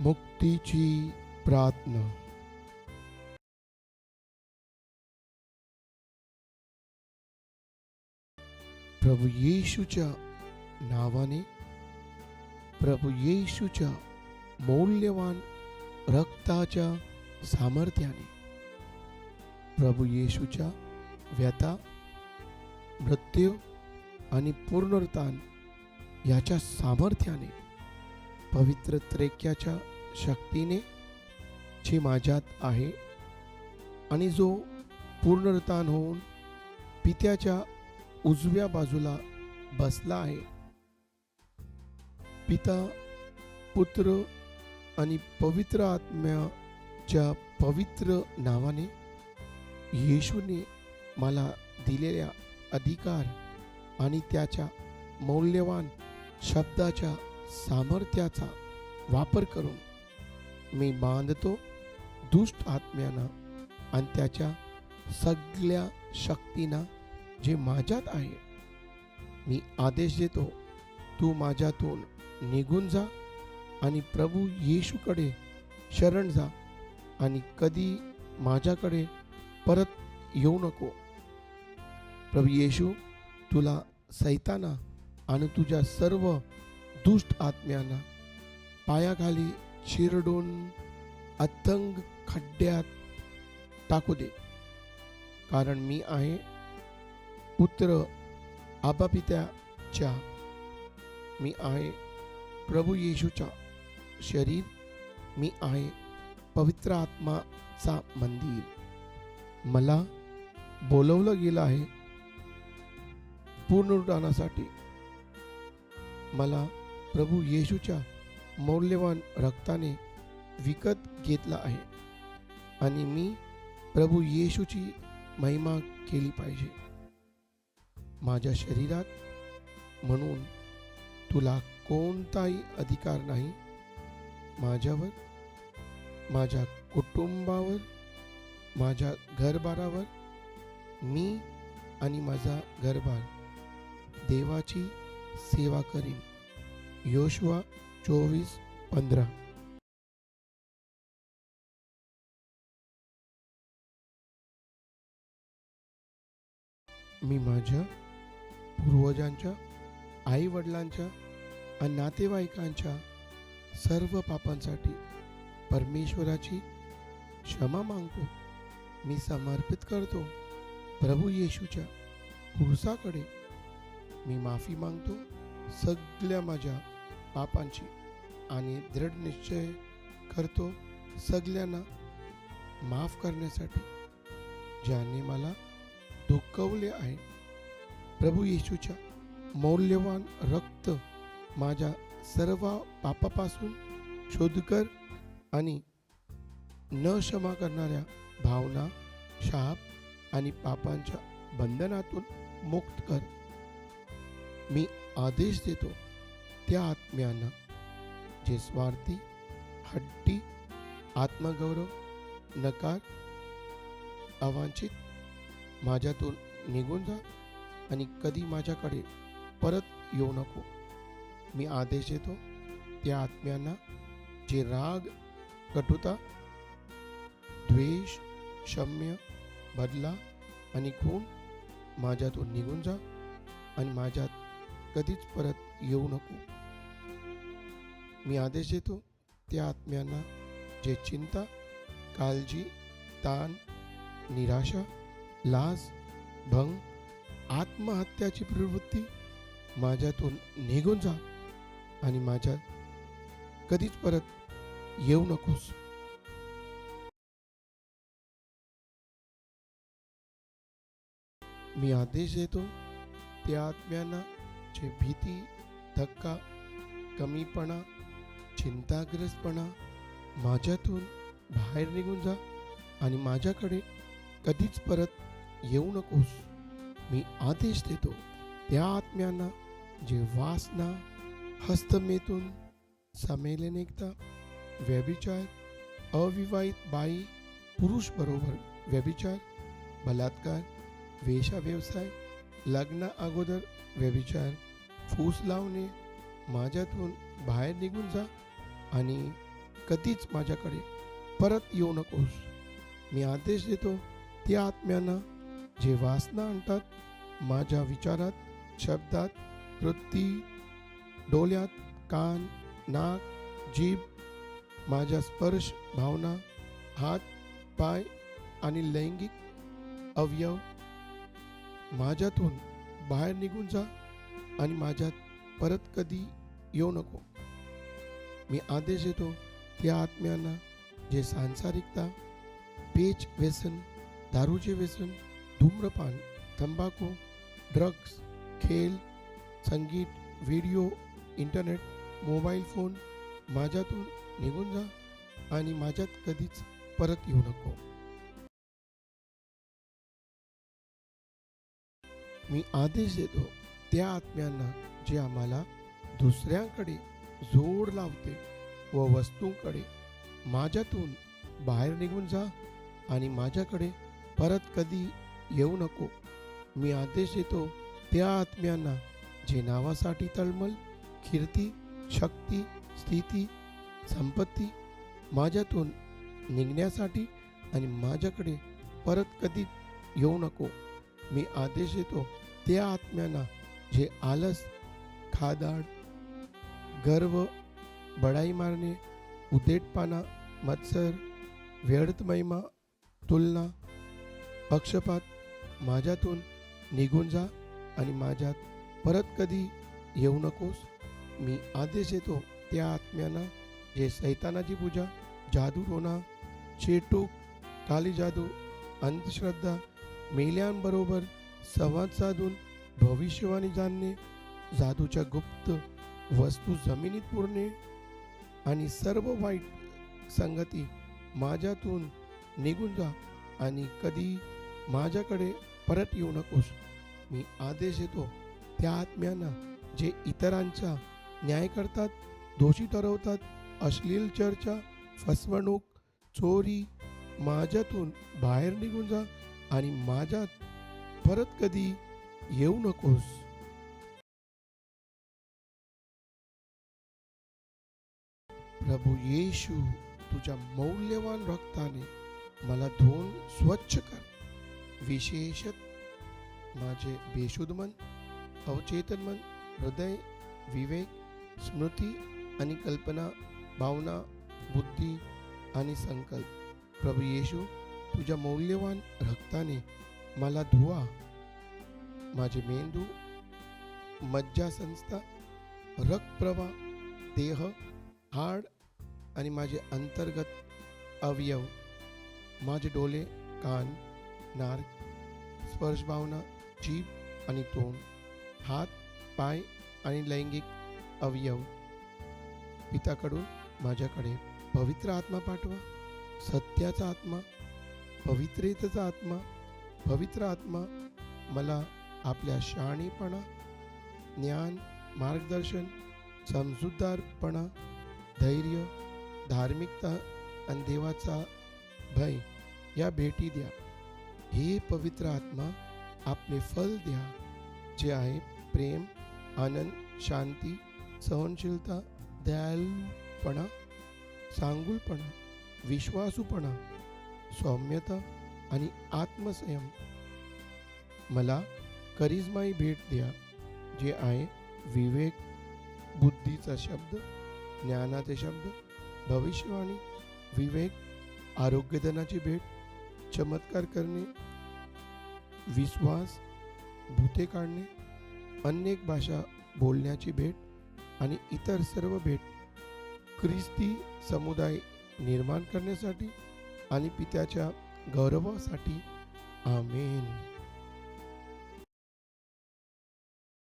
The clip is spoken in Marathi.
मुक्तीची प्रार्थना. प्रभू येशूच्या नावाने प्रभू येशूच्या मौल्यवान रक्ताच्या सामर्थ्याने प्रभू येशूच्या व्यथा मृत्यू आणि पुनरुत्थान याच्या सामर्थ्याने पवित्र त्रेक्याच्या शक्तीने जे माझ्यात आहे. आणि जो पूर्णरतान होऊन पित्याच्या उजव्या बाजूला बसला आहे. पिता पुत्र आणि पवित्र आत्म्याच्या पवित्र नावाने येशूने मला दिलेल्या अधिकार आणि त्याच्या मौल्यवान शब्दाच्या सामर्थ्याचा वापर करून मी बांधतो दुष्ट आत्म्यानं आणि त्याच्या सगळ्या शक्तींना जे माझ्यात आहे. मी आदेश देतो तू माझ्यातून निघून जा आणि प्रभू येशूकडे शरण जा आणि कधी माझ्याकडे परत येऊ नको. प्रभू येशू तुला सैताना आणि तुझ्या सर्व दुष्ट आत्म्यांना पायाखाली चिरडून अतंग खड्ड्यात टाकू दे. कारण मी आहे पुत्र आबापित्याच्या मी आहे प्रभू येशूच्या शरीर. मी आहे पवित्र आत्माचा मंदिर. मला बोलवलं गेलं आहे पुनरुत्थानासाठी मला प्रभू येशूच्या मौल्यवान रक्ताने विकत घेतला आहे. आणि मी प्रभू येशूची महिमा केली पाहिजे. माझ्या शरीरात म्हणून तुला कोणताही अधिकार नाही. माझ्यावर माझ्या कुटुंबावर माझ्या घरबारावर मी आणि माझा घरबार देवाची सेवा करीन. योशुआ चोवीस पंधरा. मी माझ्या पूर्वजांच्या आई वडिलांच्या आणि नातेवाईकांच्या सर्व पापांसाठी परमेश्वराची क्षमा मागतो. मी समर्पित करतो प्रभू येशूच्या पुरुषाकडे मी माफी मागतो सगळ्या माझ्या पापांची आणि दृढ निश्चय करतो सगळ्यांना माफ करण्यासाठी ज्यांनी मला दुखवले आहे. प्रभू येशूच्या मौल्यवान रक्त माझ्या सर्व पापापासून शोधकर आणि न क्षमा करणाऱ्या भावना शाप आणि पापांच्या बंधनातून मुक्त कर. मी आदेश देतो त्या आत्म्यांना जे स्वार्थी हट्टी आत्मगौरव नकार अवांछित माझ्यातून निघून जा आणि कधी माझ्याकडे परत येऊ नको. मी आदेश देतो त्या आत्म्यांना जे राग कटुता द्वेष क्षम्य बदला आणि खून माझ्यातून निघून जा आणि माझ्यात कधीच परत येऊ नको. मी आदेश देतो त्या आत्म्यांना जे चिंता काळजी ताण निराशा लाज भंग आत्महत्याची प्रवृत्ती माझ्यातून निघून जा आणि माझ्या कधीच परत येऊ नकोस. मी आदेश देतो त्या आत्म्यांना जे भीती धक्का कमीपणा चिंताग्रस्तपणा माझ्यातून बाहेर निघून जा आणि माझ्याकडे कधीच परत येऊ नकोस. मी आदेश देतो त्या आत्म्यांना जे वासना हस्तमेतून समेले निघता. व्यभिचार अविवाहित बाई पुरुष बरोबर व्यभिचार बलात्कार वेशा व्यवसाय लग्ना अगोदर व्यभिचार फूस लावणे माझ्यातून बाहेर निघून जा आणि कधीच माझ्याकडे परत येऊ नकोस. मी आदेश देतो त्या आत्म्यांना जे वासना आणतात माझ्या विचारात शब्दात वृत्ती डोळ्यात कान नाक जीभ माझ्या स्पर्श भावना हात पाय आणि लैंगिक अवयव माझ्यातून बाहेर निघून जा आणि माझ्यात परत कधी येऊ नको. मी आदेश देतो त्या आत्म्यांना जे सांसारिकता पेच व्यसन दारूचे व्यसन धूम्रपान तंबाखू ड्रग्स खेळ संगीत व्हिडिओ इंटरनेट मोबाईल फोन माझ्यातून निघून जा आणि माझ्यात कधीच परत येऊ नको. मी आदेश देतो त्या आत्म्यांना जे आम्हाला दुसऱ्यांकडे जोड लावते व वस्तूंकडे माझ्यातून बाहेर निघून जा आणि माझ्याकडे परत कधी येऊ नको. मी आदेश देतो त्या आत्म्यांना जे नावासाठी तळमळ कीर्ती शक्ती स्थिती संपत्ती माझ्यातून निघण्यासाठी आणि माझ्याकडे परत कधी येऊ नको. मी आदेश देतो त्या आत्म्यांना जे आलस खादाड गर्व बढाई मारणे उदेटपाना मत्सर व्यर्थ महिमा तुलना पक्षपात माझ्यातून निघून जा आणि माझ्यात परत कधी येऊ नकोस. मी आदेश येतो त्या आत्म्यांना जे सैतानाची पूजा जादू जादूटोणा चेटूक काली जादू अंधश्रद्धा मेल्यांबरोबर संवाद साधून भविष्यवाणी जाणणे जादूच्या गुप्त वस्तू जमिनीत पुरणे आणि सर्व वाईट संगती माझ्यातून निघून जा आणि कधी माझ्याकडे परत येऊ नकोस. मी आदेश देतो त्या आत्म्यांना जे इतरांचा न्याय करतात दोषी ठरवतात अश्लील चर्चा फसवणूक चोरी माझ्यातून बाहेर निघून जा आणि माझ्यात परत कधी येऊ नकोस प्रभू येशू तुझ्या मौल्यवान रक्ताने मला धुवून स्वच्छ कर विशेषत माझे बेशुद्ध मन अवचेतन मन हृदय विवेक स्मृती आणि कल्पना भावना बुद्धी आणि संकल्प प्रभू येशू तुझ्या मौल्यवान रक्ताने मला धुवा माझे मेंदू मज्जासंस्था रक्तप्रवाह देह हाड आणि माझे अंतर्गत अवयव माझे डोळे कान नार स्पर्श भावना जीभ आणि तोंड हात पाय आणि लैंगिक अवयव. पिताकडून माझ्याकडे पवित्र आत्मा पाठवा सत्याचा आत्मा पवित्रेतेचा आत्मा पवित्र आत्मा मला आपल्या शहाणीपणा ज्ञान मार्गदर्शन समजूतदारपणा धैर्य धार्मिकता आणि देवाचा भय या भेटी द्या. हे पवित्र आत्मा आपले फल द्या जे आहे प्रेम आनंद शांती सहनशीलता दयाळूपणा सांगुलपणा विश्वासूपणा सौम्यता आणि आत्मसंयम. मला करिश्माई भेट द्या जे आहे विवेक बुद्धीचा शब्द ज्ञानाचे शब्द भविष्यवाणी विवेक आरोग्यदनाची भेट चमत्कार करणे विश्वास भूते काढणे अनेक भाषा बोलण्याची भेट आणि इतर सर्व भेट ख्रिस्ती समुदाय निर्माण करण्यासाठी आणि पित्याच्या गौरवासाठी. आमेन.